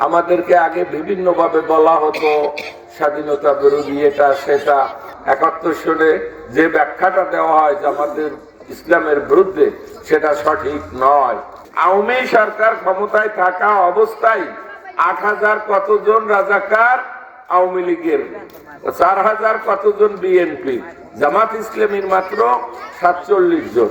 আমাদেরকে আগে বিভিন্নভাবে বলা হতো, স্বাধীনতা বিরোধী এটা, সেটা। একাত্তর সনে যে ব্যাখ্যাটা দেওয়া হয় যে আমাদের ইসলামের বিরুদ্ধে, সেটা সঠিক নয়। আওয়ামী সরকার ক্ষমতায় থাকা অবস্থায় আট হাজার কতজন রাজাকার আওয়ামী লীগের? চার হাজার কতজন বিএনপি? জামাত ইসলামীর মাত্র সাতচল্লিশ জন।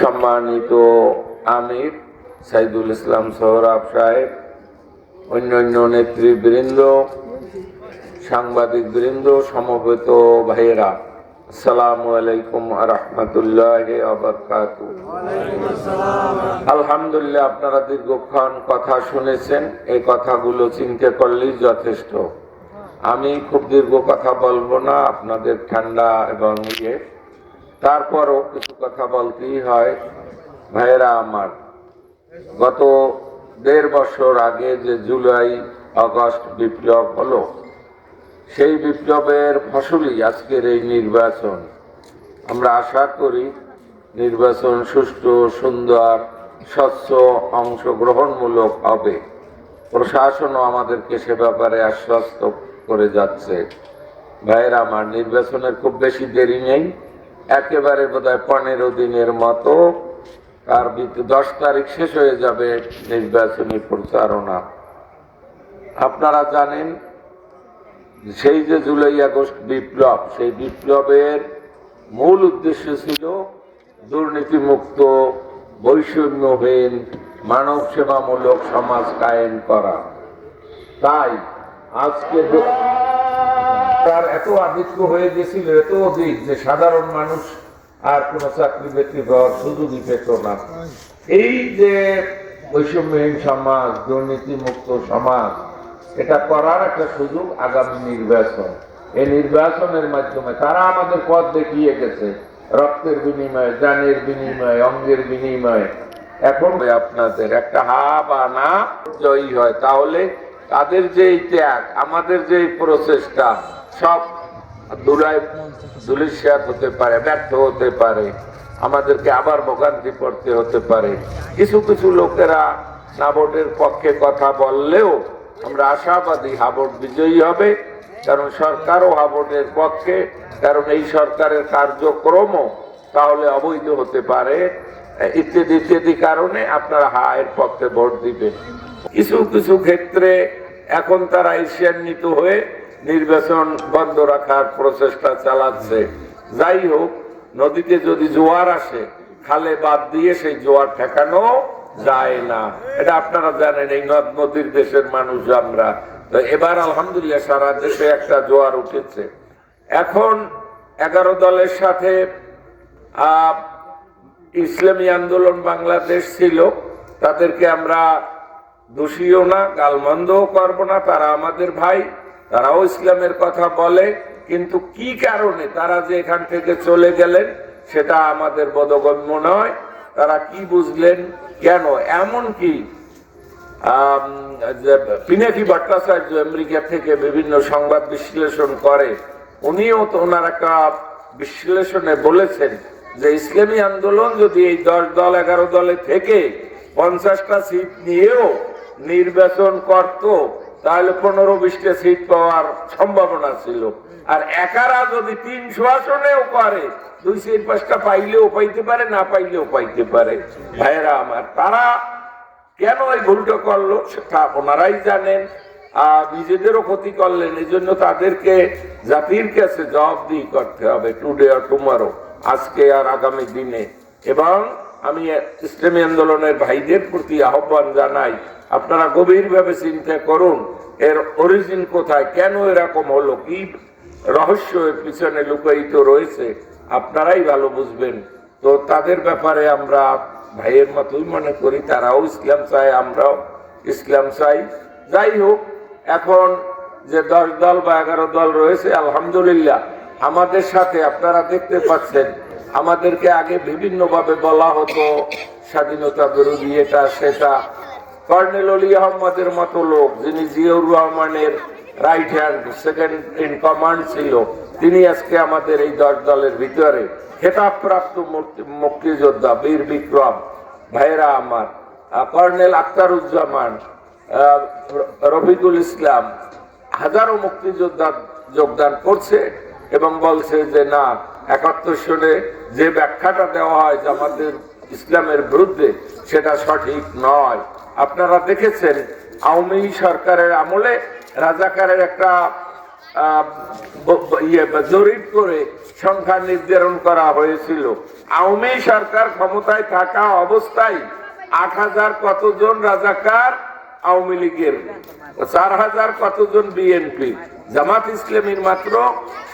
সম্মানিত আমির সাইদুল ইসলাম সোহরাব সাহেব, অন্যান্য নেতৃবৃন্দ, সাংবাদিক বৃন্দ, সমবেত ভাইয়েরা, আসসালামু আলাইকুম রহমতুল্লাহ আলহামদুলিল্লাহ, আপনারা দীর্ঘক্ষণ কথা শুনেছেন, এই কথাগুলো চিন্তা করলেই যথেষ্ট। আমি খুব দীর্ঘ কথা বলব না, আপনাদের ঠান্ডা এবং ইয়ে। তারপরও কিছু কথা বলতেই হয়। ভাইয়েরা আমার, গত দেড় বছর আগে যে জুলাই আগস্ট বিপ্লব হলো, সেই বিপ্লবের ফসলই আজকের এই নির্বাচন। আমরা আশা করি নির্বাচন সুষ্ঠু, সুন্দর, স্বচ্ছ, অংশগ্রহণমূলক হবে। প্রশাসনও আমাদেরকে সে ব্যাপারে আশ্বস্ত করে যাচ্ছে। ভাইয়েরা আমার, নির্বাচনের খুব বেশি দেরি নেই। একেবারে বোধহয় পনেরো দিনের মতো। তার দশ তারিখ শেষ হয়ে যাবে নির্বাচনী প্রচারণা। আপনারা জানেন, সেই যে জুলাই আগস্ট বিপ্লব, সেই বিপ্লবের মূল উদ্দেশ্য ছিল দুর্নীতিমুক্ত বৈষম্যহীন মানব সেবামূলক সমাজ কায়েম করা। তাই আজকে তার এত আধিক্য হয়ে গেছিল, এত অধিক যে সাধারণ মানুষ আর কোনো চাকরি বাকরি পাওয়ার সুযোগই পেত না। এই যে বৈষম্যহীন সমাজ, দুর্নীতিমুক্ত সমাজ, এটা করার একটা সুযোগ আগামী নির্বাচন। এই নির্বাচনের মাধ্যমে তারা আমাদের পথ দেখিয়ে গেছে, রক্তের বিনিময়ে, জানের বিনিময়ে, অঙ্গের বিনিময়ে। এখন আপনাদের একটা হা বা না জয়ী হয়, তাহলে তাদের যে ত্যাগ, আমাদের যে প্রচেষ্টা সব দুলিশিয়াত হতে পারে, ব্যর্থ হতে পারে, আমাদেরকে আবার ভোগান্তি পড়তে হতে পারে। কিছু কিছু লোকেরা নাবোর্ডের পক্ষে কথা বললেও আমরা আশাবাদী হাবোর্ড বিজয়ী হবে, কারণ সরকারও হাবোর্ডের পক্ষে, কারণ এই সরকারের কার্যক্রমও তাহলে অবৈধ হতে পারে। ইত্যাদি ইত্যাদি কারণে আপনারা হায়ের পক্ষে ভোট দিবেন। কিছু কিছু ক্ষেত্রে এখন তারা ঈর্ষান্বিত হয়ে নির্বাচন বন্ধ রাখার প্রচেষ্টা চালাচ্ছে। যাই হোক, নদীতে যদি জোয়ার আসে, খালে বাদ দিয়ে সেই জোয়ার ঠেকানো যায় না। এটা আপনারা জানেন, এই নদ নদীর দেশের মানুষ আমরা। তো এবার আলহামদুলিল্লাহ সারা দেশে একটা জোয়ার উঠেছে। এখন এগারো দলের সাথে ইসলামী আন্দোলন বাংলাদেশ ছিল। তাদেরকে আমরা দোষীও না, গালমন্দও করব না, তারা আমাদের ভাই। তারাও ইসলামের কথা বলে, কিন্তু কি কারণে তারা যে এখান থেকে চলে গেলেন, সেটা আমাদের বোধগম্য নয়। তারা কি বুঝলেন, কেন? এমন কি পিনাকি ভট্টাচার্য আমেরিকা থেকে বিভিন্ন সংবাদ বিশ্লেষণ করে, উনিও তো ওনার একটা বিশ্লেষণে বলেছেন যে ইসলামী আন্দোলন যদি এই দশ দল, এগারো দলে থেকে পঞ্চাশটা সিট নিয়েও নির্বাচন করত তাহলে পনেরো বিশটা সিট পাওয়ার সম্ভাবনা ছিল। আর একারা যদি তিনশো আসনেও করে দুই চার পাঁচটা পাইলেও পাইতে পারে, না পাইলেও পাইতে পারে। ভাইয়েরা আমার, তারা কেন এই ভুলটা করল সেটা ওনারাই জানেন। আর নিজেদেরও ক্ষতি করলেন এই জন্য তাদেরকে জাতির কাছে জবাবদিহি করতে হবে টুডে আর টুমারো আজকে আর আগামী দিনে। এবং আমি ইসলামী আন্দোলনের ভাইদের প্রতি আহ্বান জানাই আপনারা গভীরভাবে চিন্তা করুন, এর অরিজিন কোথায়, কেন এরকম হলো, কি রহস্য এর পিছনে লুকায়িত রয়েছে, আপনারাই ভালো বুঝবেন। তো তাদের ব্যাপারে আমরা ভাইয়ের মতোই মনে করি, তারাও ইসলাম চাই আমরাও ইসলাম চাই। যাই হোক, এখন যে দশ দল বা এগারো দল রয়েছে, আলহামদুলিল্লাহ, আমাদের সাথে আপনারা দেখতে পাচ্ছেন, আমাদেরকে আগে বিভিন্নভাবে বলা হতো, স্বাধীনতা বিরোধী এটা, সেটা। কর্নেল অলি আহমদের মতো লোক যিনি জিয়াউর রহমানের right hand second in command ছিল তিনি আজকে আমাদের এই দশ দলের ভিতরে। খেতাবপ্রাপ্ত মুক্তি- মুক্তিযোদ্ধা বীর বিক্রম ভাইরা আমার কর্নেল আখতারুজ্জামান আহ, রফিকুল ইসলাম হাজারো মুক্তিযোদ্ধা যোগদান করছে এবং বলছে যে না একাত্তর সনে যে ব্যাখ্যাটা দেওয়া হয় যে আমাদের ইসলামের বিরুদ্ধে সেটা সঠিক নয়। আপনারা দেখেছেন, আওয়ামী সরকারের আমলে রাজাকারের একটা ইয়ে জরিপ করে সংখ্যা নির্ধারণ করা হয়েছিল। আওয়ামী সরকার ক্ষমতায় থাকা অবস্থায় আট হাজার কতজন রাজাকার আওয়ামী লীগের চার হাজার কতজন বিএনপি জামাত ইসলামীর মাত্র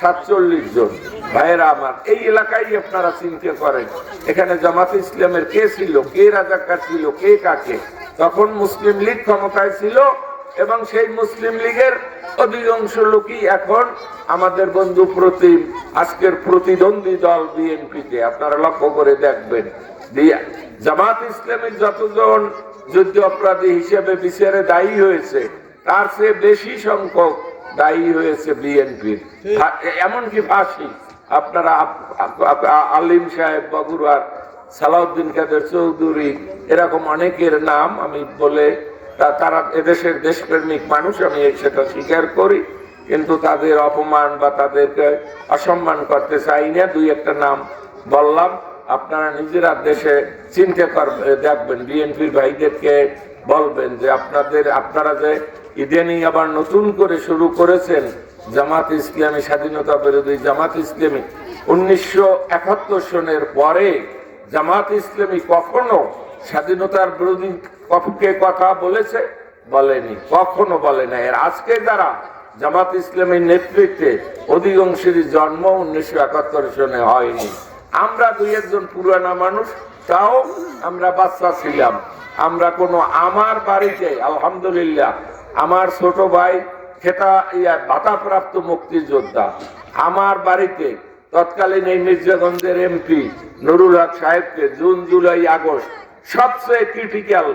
সাতচল্লিশ জন। ভাইয়েরা আমার, এই এলাকায় আপনারা চিন্তা করেন এখানে জামাত ইসলামের কে ছিল, কে রাজাকার ছিল, কে কাকে। তখন মুসলিম লীগ ক্ষমতায় ছিল এবং সেই মুসলিম লীগের অধিকাংশ লোকই এখন আমাদের বন্ধু প্রতিম, আজকের প্রতিদ্বন্দ্বী দল বিএনপিকে আপনারা লক্ষ্য করে দেখবেন জামাত ইসলামের যতজন যুদ্ধ অপরাধী হিসেবে বিচারে দায়ী হয়েছে। তার চেয়ে বেশি সংখ্যক দায়ী হয়েছে বিএনপির। এমনকি ফাঁসি। আপনারা আপ- আপ- আপ- আলিম সাহেব বগুড়ার সালাউদ্দিন কাদের চৌধুরী এরকম অনেকের নাম আমি বলে তারা এদেশের দেশপ্রেমিক মানুষ আমি সেটা স্বীকার করি। কিন্তু তাদের অপমান বা তাদেরকে অসম্মান করতে চাই না দুই একটা নাম বললাম। আপনারা নিজেরা দেশে চিন্তা করবেন দেখবেন বিএনপির ভাইদেরকে বলবেন যে আপনাদের, আপনারা যে ইদানিং আবার নতুন করে শুরু করেছেন জামাত ইসলামী, স্বাধীনতা বিরোধী জামাত ইসলামী, উনিশশো একাত্তর সনের পরে জামাত ইসলামী কখনো স্বাধীনতার বিরোধী পক্ষে কথা বলেছে? বলেনি, কখনো বলে না এর আজকে যারা জামাত ইসলামের নেতৃত্বে অধিকাংশের জন্ম উনিশশো একাত্তর সনে হয়নি। আমরা দুই একজন পুরানা মানুষ, তাও আমরা বাচ্চা ছিলাম। আমরা কোনো আমার বাড়িতে, আলহামদুলিল্লাহ, আমার ছোট ভাই খেতা ইয়া ভাতাপ্রাপ্ত মুক্তিযোদ্ধা, আমার বাড়িতে তৎকালীন এই মির্জাগঞ্জের এমপি নুরুল হক সাহেবকে জুন, জুলাই, আগস্ট সবচেয়ে ক্রিটিক্যাল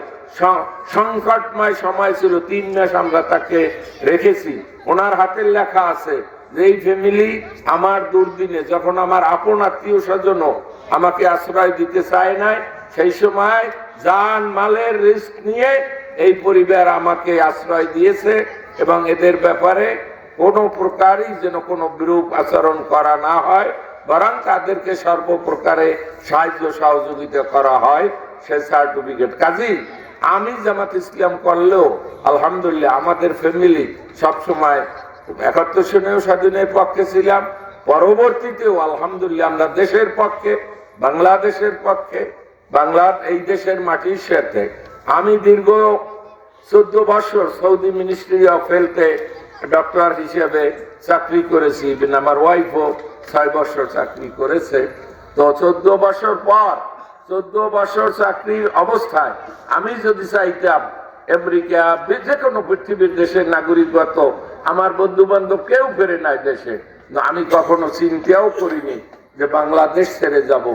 সংকটময় সময় ছিল। তিন মাস আমরা তাকে রেখেছি। ওনার হাতের লেখা আছে যে এই ফ্যামিলি আমার দুর্দিনে, যখন আমার আপন আত্মীয় স্বজনও আমাকে আশ্রয় দিতে চায় নাই, সেই সময় জান মালের রিস্ক নিয়ে এই পরিবার আমাকে আশ্রয় দিয়েছে এবং এদের ব্যাপারে কোনো প্রকারই যেন কোনো বিরূপ আচরণ করা না হয়, বরং তাদেরকে সর্বপ্রকারে সাহায্য সহযোগিতা করা হয়, সে সার্টিফিকেট কাজী, আমি জামাত ইসলাম করলেও, আলহামদুলিল্লাহ, আমাদের ফ্যামিলি সবসময় একাত্তর সনেও স্বাধীনের পক্ষে ছিলাম। পরবর্তীতেও আলহামদুলিল্লাহ আমরা দেশের পক্ষে, বাংলাদেশের পক্ষে, বাংলা এই দেশের মাটির সাথে আমি দীর্ঘ চোদ্দ বছর সৌদি মিনিস্ট্রি অফ হেলথে ডক্টর হিসেবে চাকরি করেছি, ইভেন আমার ওয়াইফও ছয় বছর চাকরি করেছে। তো চোদ্দ বছর পর, চোদ্দ বছর চাকরির অবস্থায় আমি যদি চাইতাম আমেরিকা, যে কোনো পৃথিবীর দেশের নাগরিকত্ব আমার বন্ধু বান্ধব কেউ ফেরে নাই দেশে। আমি কখনো চিন্তাও করিনি যে বাংলাদেশ ছেড়ে যাব।